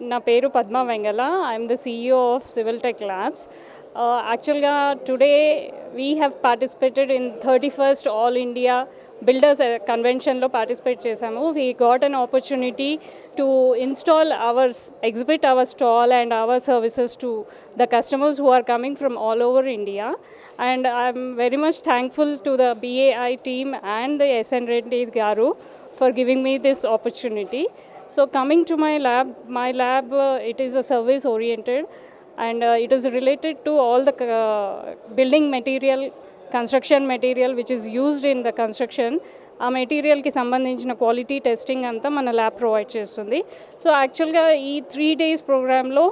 నా పేరు Padma Vengala. I'm the CEO of civil tech labs యాక్చువల్గా today we have participated in thirty first all India builders కన్వెన్షన్లో participate చేశాము. We got an opportunity to install ours exhibit our stall and our services to the customers who are coming from all over India and I'm very much thankful to the BAI team and the SN Reddy Garu for giving me this opportunity. So coming to my lab my lab it is a service oriented and it is related to all the building material construction material which is used in the construction ఆ మెటీరియల్కి సంబంధించిన quality testing అంతా మన lab provide చేస్తుంది. So యాక్చువల్గా ఈ three days ప్రోగ్రాంలో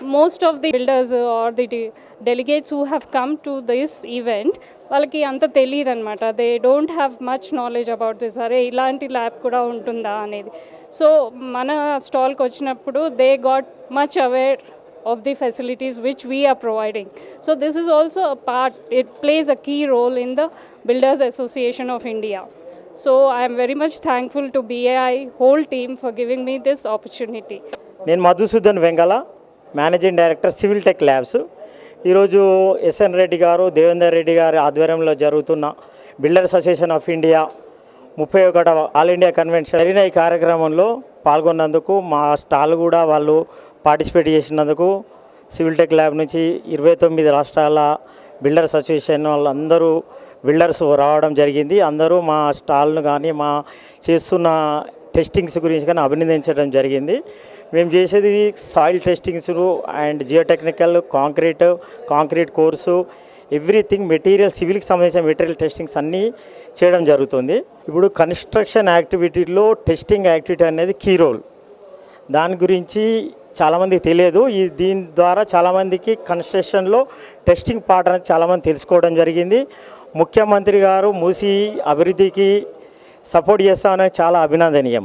most of the builders are the delegates who have come to this event వాళ్ళకి అంత తెలియదు అనమాట they don't have much knowledge about this అరే ఇలాంటి ల్యాబ్ కూడా ఉంటుందా అనేది. సో మన స్టాల్కి వచ్చినప్పుడు they got much aware of the facilities which we providing so this is also a part it plays a key role in the builders association of India so I'm very much thankful to BAI whole team for giving me this opportunity నేను Madhusudan Vengala. Managing director civil tech labs. ఈరోజు SN Reddy garu Devender Reddy గారి ఆధ్వర్యంలో జరుగుతున్న builders association of India ముప్పై ఒకటవ all India convention జరిగిన ఈ కార్యక్రమంలో పాల్గొన్నందుకు మా స్టాల్ కూడా వాళ్ళు పార్టిసిపేట్ చేసినందుకు సివిల్ టెక్ ల్యాబ్ నుంచి ఇరవై తొమ్మిది రాష్ట్రాల బిల్డర్స్ అసోసియేషన్ వాళ్ళందరూ బిల్డర్స్ రావడం జరిగింది. అందరూ మా స్టాల్ను కానీ మా చేస్తున్న టెస్టింగ్స్ గురించి కానీ అభినందించడం జరిగింది. మేము చేసేది soil testings and geotechnical concrete concrete course everything material సివిల్కి సంబంధించిన మెటీరియల్ టెస్టింగ్స్ అన్నీ చేయడం జరుగుతుంది. ఇప్పుడు కన్స్ట్రక్షన్ యాక్టివిటీలో టెస్టింగ్ యాక్టివిటీ అనేది కీ రోల్. దాని గురించి చాలామందికి తెలియదు. ఈ దీని ద్వారా చాలామందికి కన్స్ట్రక్షన్లో టెస్టింగ్ పార్ట్ అనేది చాలామంది తెలుసుకోవడం జరిగింది. ముఖ్యమంత్రి గారు మూసి అభివృద్ధికి సపోర్ట్ చేస్తామనేది చాలా అభినందనీయం.